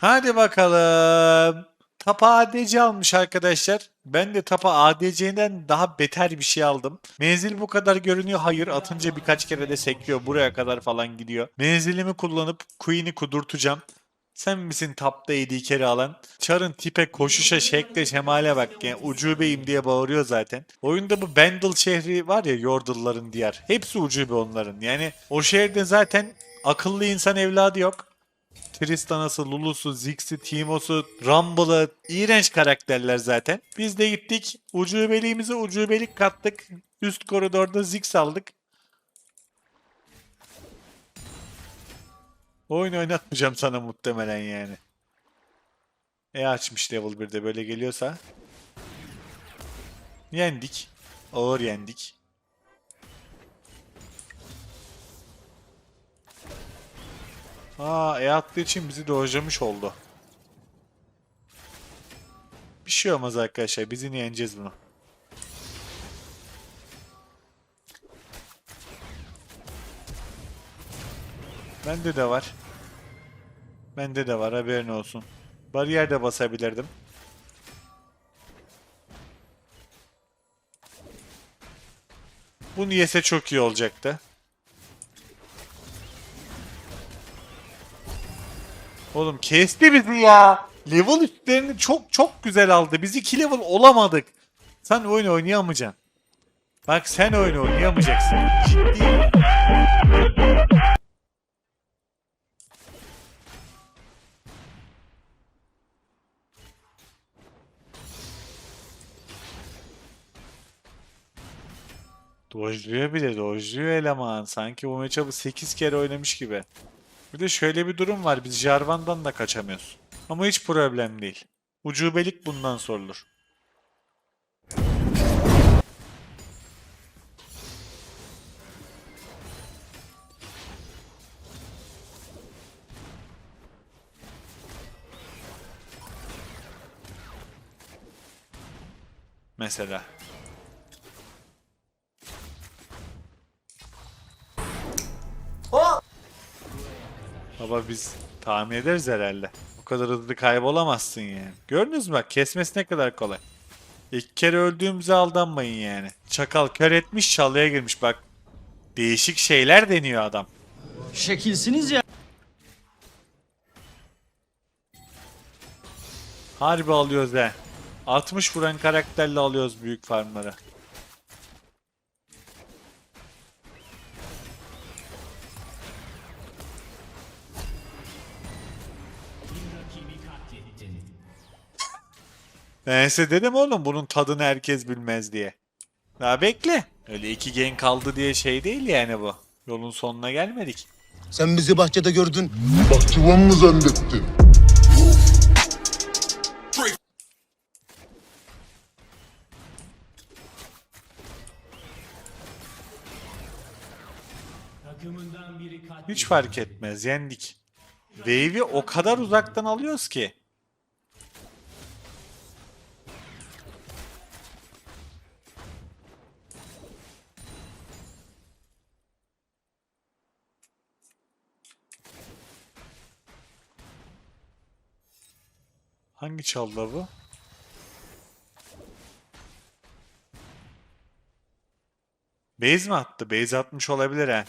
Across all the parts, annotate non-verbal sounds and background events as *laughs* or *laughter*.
Hadi bakalım. Tapa ADC almış arkadaşlar. Ben de Tapa ADC'den daha beter bir şey aldım. Menzil bu kadar görünüyor. Hayır atınca birkaç kere de sekiyor. Buraya kadar falan gidiyor. Menzilimi kullanıp Queen'i kudurtacağım. Sen misin tapta yediği kere alan? Char'ın tipe koşuşa şekle şemale bak. Yani ucubeyim diye bağırıyor zaten. Oyunda bu Bendel şehri var ya Yordle'ların diyar. Hepsi ucube onların. Yani o şehirde zaten akıllı insan evladı yok. Tristana'sı, Lulu'su, Ziggs'i, Teemo'su, Rumble'ı iğrenç karakterler zaten. Biz de gittik ucubeliğimize ucubelik kattık. Üst koridorda Ziggs aldık. Oyun oynatmayacağım sana muhtemelen yani. E açmış level 1'de böyle geliyorsa. Yendik. Ağır yendik. Aa E attığı için bizi dojlamış oldu. Bir şey olmaz arkadaşlar. Biz yine yeneceğiz bunu. Bende de var. Bende de var haberin olsun. Bariyer de basabilirdim. Bunu yese çok iyi olacaktı. Oğlum kesti bizi ya. Level üstlerini çok çok güzel aldı. Biz 2 level olamadık. Sen oyun oynayamayacaksın. Bak sen oyun oynayamayacaksın. Ciddiyim. Dojluyor bile dojluyor eleman. Sanki bu matchup'ı 8 kere oynamış gibi. Bir de şöyle bir durum var. Biz Jarvan'dan da kaçamıyoruz. Ama hiç problem değil. Ucubelik bundan sorulur. Mesela. Baba biz tahmin ederiz herhalde. O kadar hızlı kaybolamazsın yani. Gördünüz mü bak kesmesi ne kadar kolay. İlk kere öldüğümüze aldanmayın yani. Çakal kör etmiş çalıya girmiş bak. Değişik şeyler deniyor adam. Şekilsiniz ya. Harbi alıyoruz he. 60 vuran karakterle alıyoruz büyük farmları. Ben size dedim oğlum bunun tadını herkes bilmez diye. Daha bekle. Öyle iki gen kaldı diye şey değil yani bu. Yolun sonuna gelmedik. Sen bizi bahçede gördün. Bahçıvan mı zannettin? Hiç fark etmez. Yendik. Wave'i o kadar uzaktan alıyoruz ki. Hangi çalda bu? Base mi attı? Base atmış olabilir ha.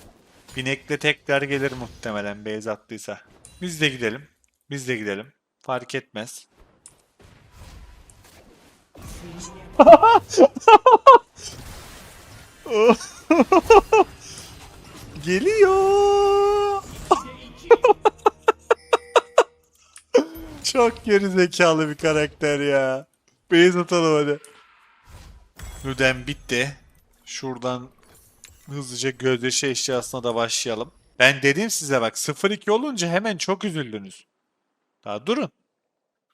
Binekle tekrar gelir muhtemelen base attıysa. Biz de gidelim. Biz de gidelim. Fark etmez. *laughs* Geliyor. *laughs* Çok geri zekalı bir karakter ya. Base atalım hadi. Nuden bitti. Şuradan hızlıca gözyaşı eşyasına da başlayalım. Ben dedim size bak 0-2 olunca hemen çok üzüldünüz. Daha durun.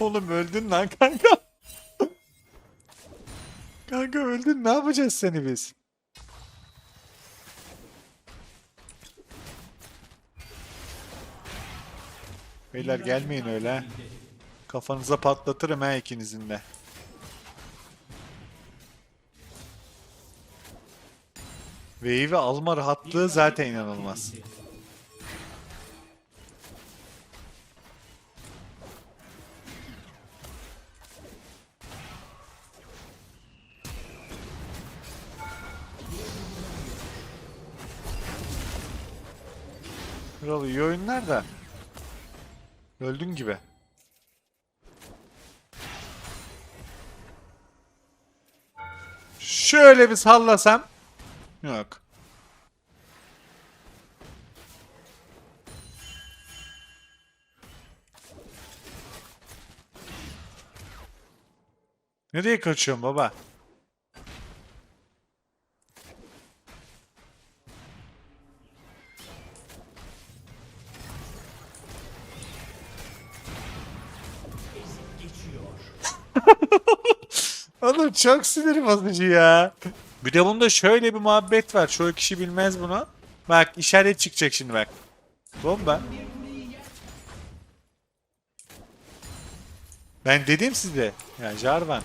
Oğlum öldün lan kanka. kanka öldün ne yapacağız seni biz? Beyler gelmeyin öyle. Kafanıza patlatırım ha ikinizin de. Wave'i alma rahatlığı zaten inanılmaz. Kral iyi oyunlar da. Öldün gibi. Şöyle bir sallasam. Yok. Nereye kaçıyorsun baba? Çok sinir bozucu ya. Bir de bunda şöyle bir muhabbet var. Çoğu kişi bilmez bunu. Bak işaret çıkacak şimdi bak. Bomba. Ben dedim size. Ya Jarvan.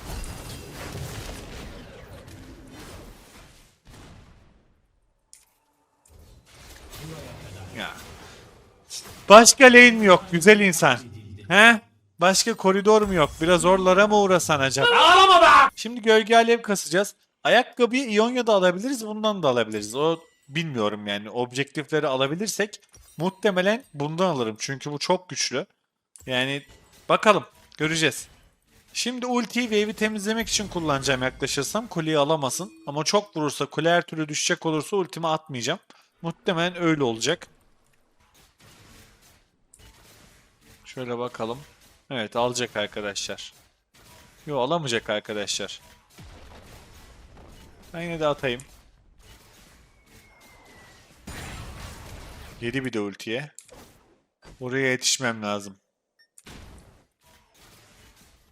Ya. Başka lane mi yok güzel insan? He? Başka koridor mu yok? Biraz oralara mı uğrasan acaba? Ağlama be! Şimdi gölge alev kasacağız. Ayakkabıyı İonya'da alabiliriz, bundan da alabiliriz. O bilmiyorum yani. Objektifleri alabilirsek muhtemelen bundan alırım. Çünkü bu çok güçlü. Yani bakalım. Göreceğiz. Şimdi ultiyi wave'i temizlemek için kullanacağım yaklaşırsam. Kuleyi alamasın. Ama çok vurursa, kule her türlü düşecek olursa ultimi atmayacağım. Muhtemelen öyle olacak. Şöyle bakalım. Evet alacak arkadaşlar. Yo alamayacak arkadaşlar. Ben yine de atayım. Yedi bir de ultiye. Oraya yetişmem lazım.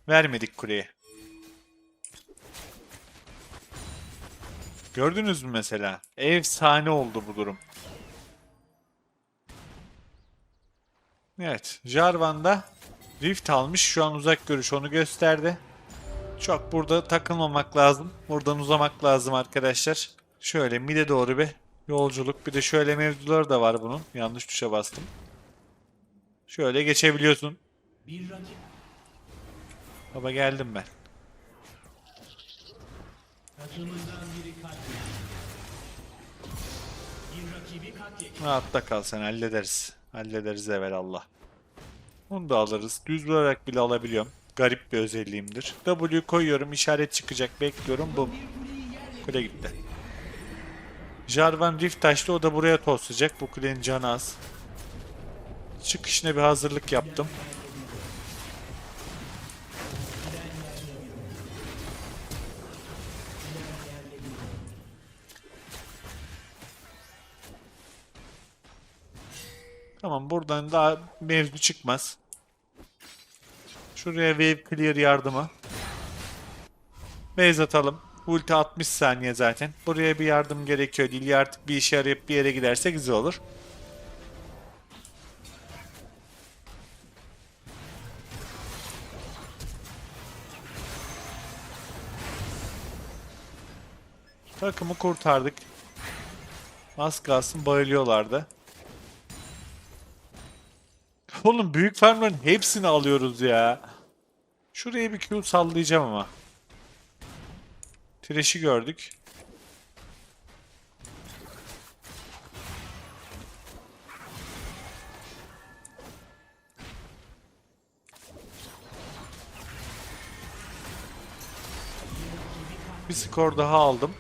Vermedik kuleye. Gördünüz mü mesela? Efsane oldu bu durum. Evet. Jarvan'da Rift almış. Şu an uzak görüş onu gösterdi. Çok burada takılmamak lazım. Buradan uzamak lazım arkadaşlar. Şöyle mide doğru bir yolculuk. Bir de şöyle mevzuları da var bunun. Yanlış tuşa bastım. Şöyle geçebiliyorsun. Baba geldim ben. Rahatta kal sen hallederiz. Hallederiz Allah. Onu da alırız. Düz vurarak bile alabiliyorum. Garip bir özelliğimdir. W koyuyorum işaret çıkacak bekliyorum. Bum. Kule gitti. Jarvan Rift taştı o da buraya toslayacak. Bu kulenin canı az. Çıkışına bir hazırlık yaptım. Tamam buradan daha mevzu çıkmaz. Şuraya wave clear yardımı. Base atalım. Ulti 60 saniye zaten. Buraya bir yardım gerekiyor değil. Artık bir işe yarayıp bir yere giderse güzel olur. Takımı kurtardık. Az kalsın bayılıyorlardı. Oğlum büyük farmların hepsini alıyoruz ya. Şuraya bir Q sallayacağım ama. Trash'i gördük. Bir skor daha aldım.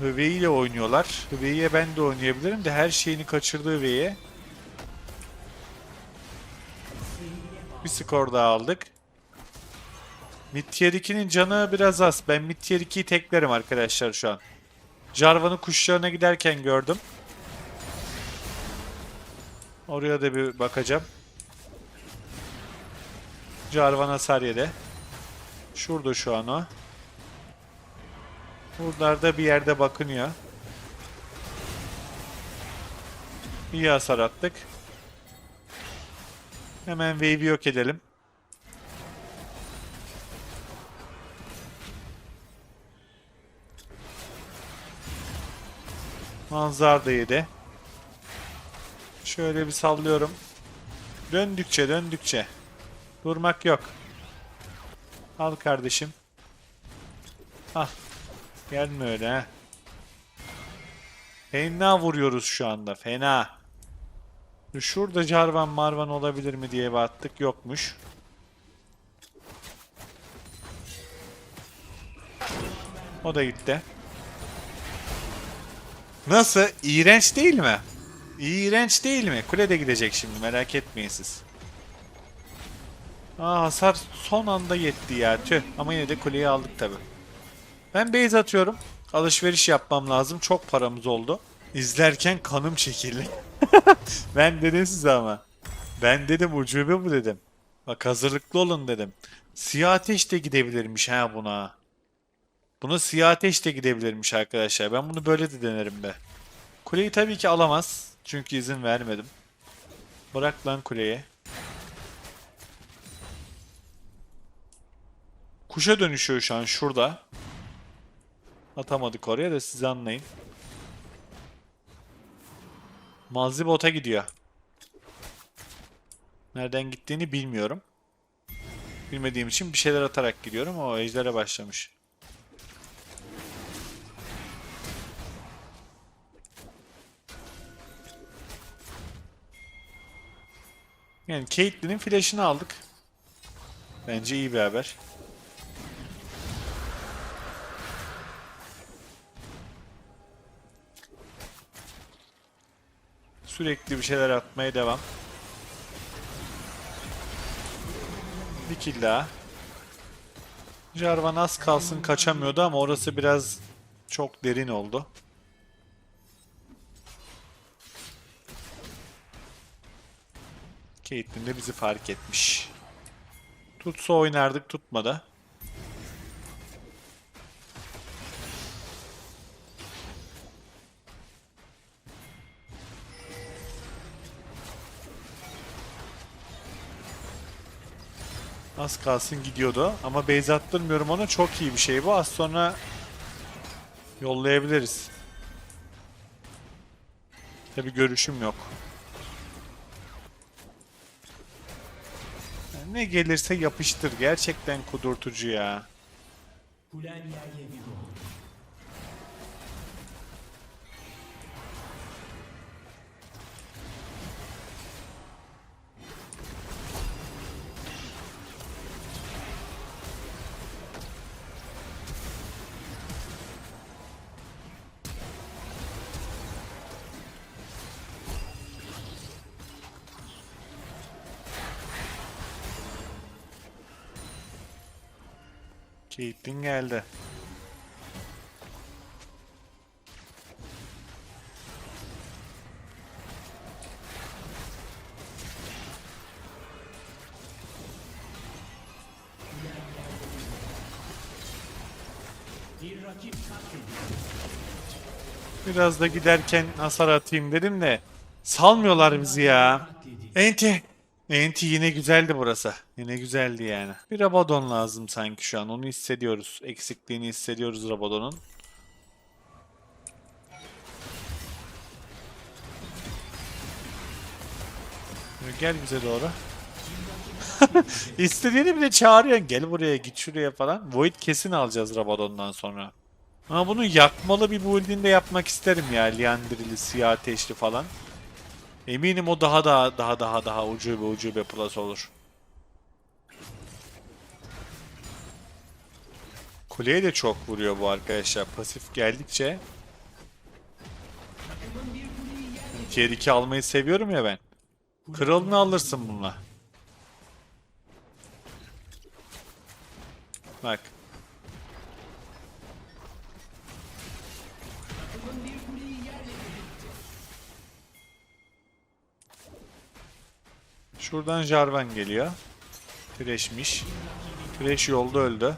Hüveyi ile oynuyorlar. Hüveyi'ye ben de oynayabilirim de her şeyini kaçırdı Hüveyi'ye. Bir skor daha aldık. Mid tier 2'nin canı biraz az. Ben mid tier 2'yi teklerim arkadaşlar şu an. Jarvan'ı kuşlarına giderken gördüm. Oraya da bir bakacağım. Jarvan hasar yedi. Şurada şu an o. Buralarda bir yerde bakınıyor. İyi hasar attık. Hemen wave'i yok edelim. Manzar da yedi. Şöyle bir sallıyorum. Döndükçe döndükçe. Durmak yok. Al kardeşim. Ah. Gelme öyle ha. Fena vuruyoruz şu anda. Fena. Şurada Jarvan Marvan olabilir mi diye baktık. Yokmuş. O da gitti. Nasıl? İğrenç değil mi? İğrenç değil mi? Kule de gidecek şimdi merak etmeyin siz. Aa hasar son anda yetti ya tüh. Ama yine de kuleyi aldık tabi. Ben base atıyorum. Alışveriş yapmam lazım. Çok paramız oldu. İzlerken kanım çekildi. *laughs* ben dedim size ama. Ben dedim ucube bu dedim. Bak hazırlıklı olun dedim. Siyah ateş de gidebilirmiş ha buna. Buna siyah ateş de gidebilirmiş arkadaşlar. Ben bunu böyle de denerim be. Kuleyi tabii ki alamaz. Çünkü izin vermedim. Bırak lan kuleyi. Kuşa dönüşüyor şu an şurada. Atamadık oraya da siz anlayın. Malzi bota gidiyor. Nereden gittiğini bilmiyorum. Bilmediğim için bir şeyler atarak gidiyorum. O ejdere başlamış. Yani Caitlyn'in flash'ını aldık. Bence iyi bir haber. Sürekli bir şeyler atmaya devam. Bir kill daha. Jarvan az kalsın kaçamıyordu ama orası biraz çok derin oldu. Caitlyn de bizi fark etmiş. Tutsa oynardık tutmadı. Az kalsın gidiyordu ama base attırmıyorum ona çok iyi bir şey bu. Az sonra yollayabiliriz. Tabi görüşüm yok. Yani Ne gelirse yapıştır. Gerçekten kudurtucu ya. Caitlyn geldi. Biraz da giderken hasar atayım dedim de salmıyorlar bizi ya. Enti. Enti yine güzeldi burası. Yine güzeldi yani. Bir Rabadon lazım sanki şu an. Onu hissediyoruz. Eksikliğini hissediyoruz Rabadon'un. Gel bize doğru. *laughs* İstediğini bile çağırıyorsun. Gel buraya git şuraya falan. Void kesin alacağız Rabadon'dan sonra. Ama bunu yakmalı bir build'inde yapmak isterim ya. Liandrili, siyah ateşli falan. Eminim o daha daha daha daha daha ucube ucube plus olur. Kuleye de çok vuruyor bu arkadaşlar. Pasif geldikçe. Tier 2 almayı seviyorum ya ben. Kralını alırsın bununla. Bak. Şuradan Jarvan geliyor. Thresh'miş. Thresh yolda öldü.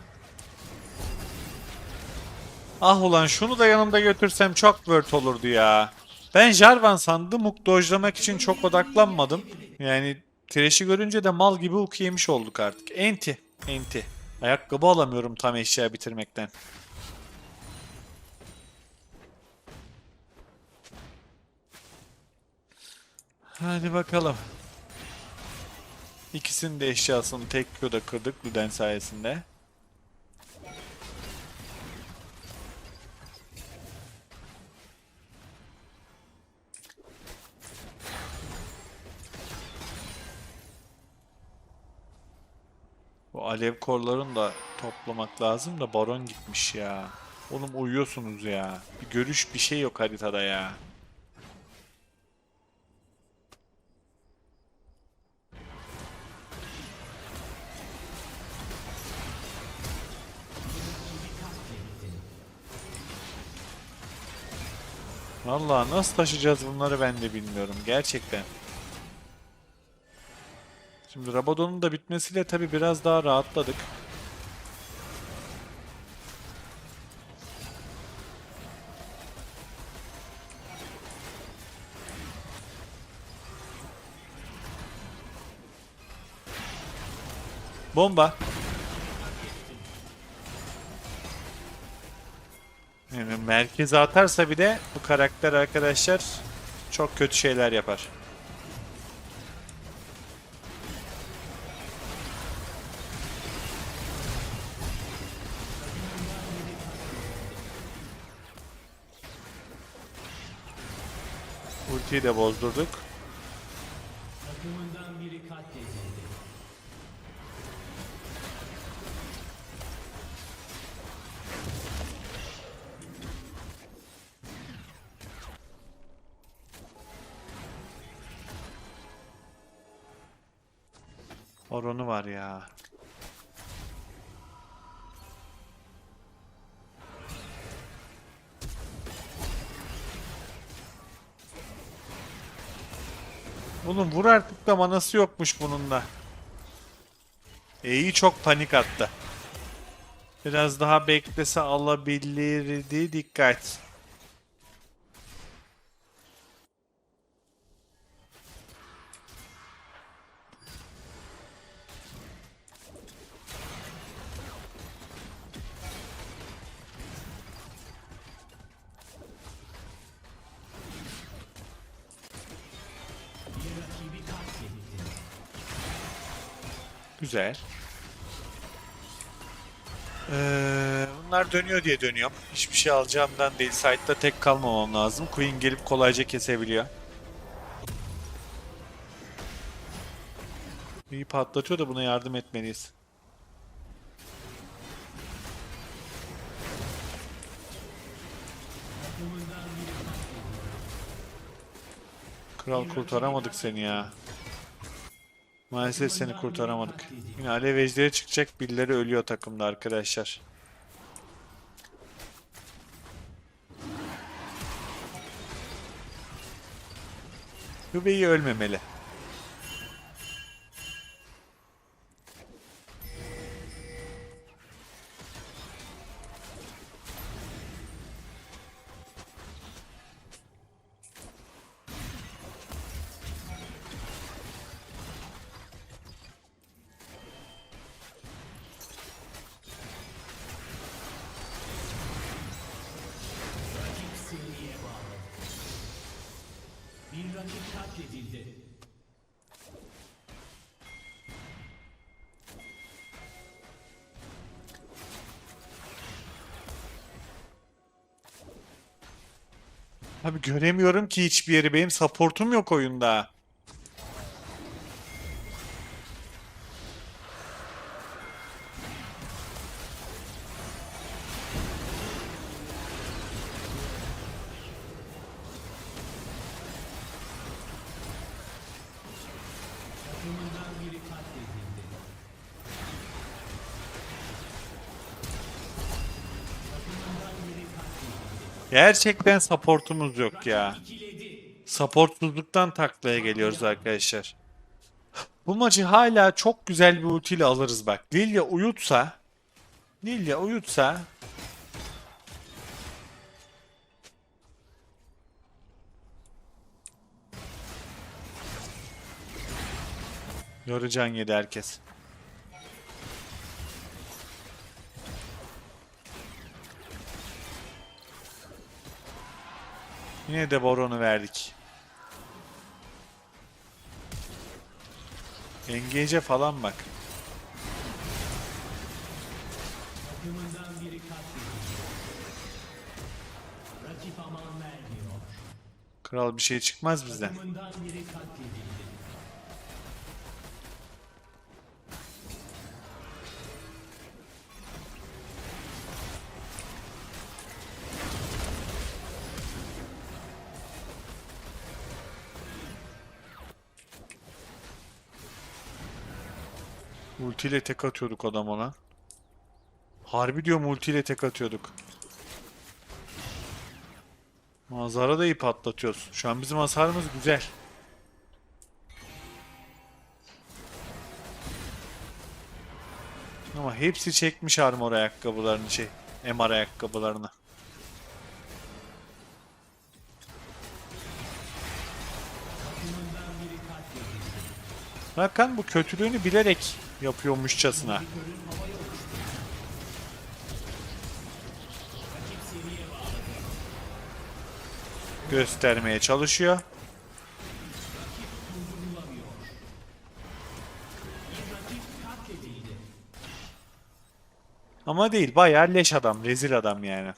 Ah ulan şunu da yanımda götürsem çok word olurdu ya. Ben Jarvan sandım. Hook dojlamak için çok odaklanmadım. Yani Thresh'i görünce de mal gibi hook yemiş olduk artık. Enti. Enti. Ayakkabı alamıyorum tam eşya bitirmekten. Hadi bakalım. İkisinin de eşyasını tek Q'da kırdık Luden sayesinde. Bu alev korlarını da toplamak lazım da baron gitmiş ya. Oğlum uyuyorsunuz ya. Bir görüş bir şey yok haritada ya. Vallahi nasıl taşıyacağız bunları ben de bilmiyorum gerçekten. Şimdi Rabadon'un da bitmesiyle tabi biraz daha rahatladık. Bomba. Merkeze atarsa bir de bu karakter arkadaşlar çok kötü şeyler yapar. Ultiyi de bozdurduk. Oronu var ya. Oğlum vur artık da manası yokmuş bunun da. E'yi çok panik attı. Biraz daha beklese alabilirdi. Dikkat. Güzel. Ee, bunlar dönüyor diye dönüyorum. Hiçbir şey alacağımdan değil. Site'da tek kalmamam lazım. Queen gelip kolayca kesebiliyor. İyi patlatıyor da buna yardım etmeliyiz. Kral kurtaramadık seni ya. Maalesef seni kurtaramadık. Yine alev ejderi çıkacak. Birileri ölüyor takımda arkadaşlar. Hübeyi ölmemeli. Abi göremiyorum ki hiçbir yeri. Benim supportum yok oyunda. Gerçekten supportumuz yok ya. Supportsuzluktan taklaya geliyoruz arkadaşlar. Bu maçı hala çok güzel bir ultiyle alırız bak. Lilia uyutsa Lilia uyutsa Yoru can yedi herkes. Yine de Baron'u verdik. Engage'e falan bak. Kral bir şey çıkmaz bizden. Ultiyle tek atıyorduk adam ona. Harbi diyorum ultiyle tek atıyorduk. Manzara da iyi patlatıyoruz. Şu an bizim hasarımız güzel. Ama hepsi çekmiş armor ayakkabılarını şey. MR ayakkabılarını. Rakan bu kötülüğünü bilerek yapıyormuşçasına. Göstermeye çalışıyor. Ama değil bayağı leş adam, rezil adam yani.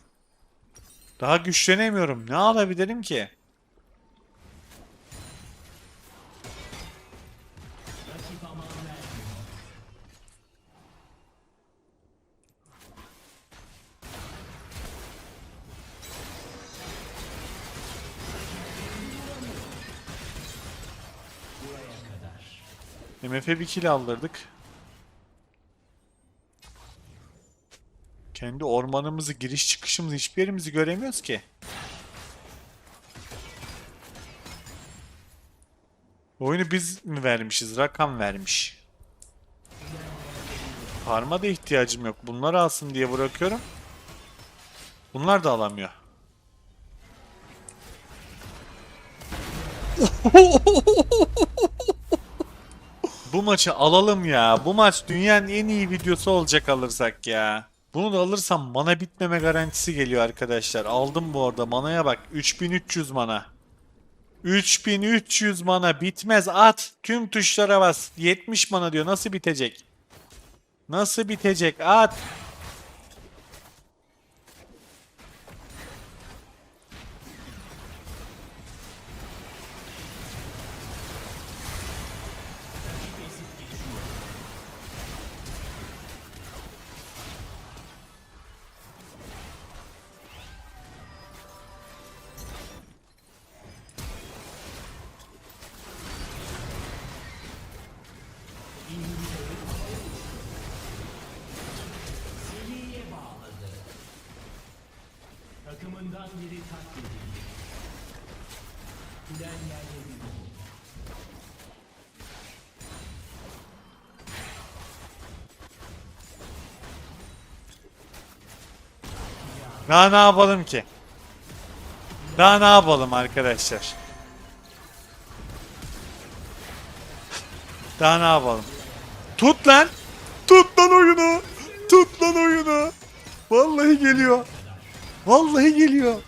Daha güçlenemiyorum. Ne alabilirim ki? MF'e bir kill aldırdık. Kendi ormanımızı, giriş çıkışımızı, hiçbir yerimizi göremiyoruz ki. Oyunu biz mi vermişiz? Rakam vermiş. Farma da ihtiyacım yok. Bunlar alsın diye bırakıyorum. Bunlar da alamıyor. *laughs* Bu maçı alalım ya. Bu maç dünyanın en iyi videosu olacak alırsak ya. Bunu da alırsam mana bitmeme garantisi geliyor arkadaşlar. Aldım bu arada. Manaya bak. 3300 mana. 3300 mana bitmez. At. Tüm tuşlara bas. 70 mana diyor. Nasıl bitecek? Nasıl bitecek? At. Takımından biri katledildi. Gülen yerde bir Daha ne yapalım ki? Daha ne yapalım arkadaşlar? Daha ne yapalım? Tut lan! Tut lan oyunu! Tut lan oyunu! Vallahi geliyor. Vallahi geliyor.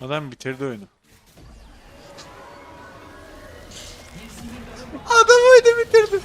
Adam bitirdi oyunu. Adam oyunu bitirdi.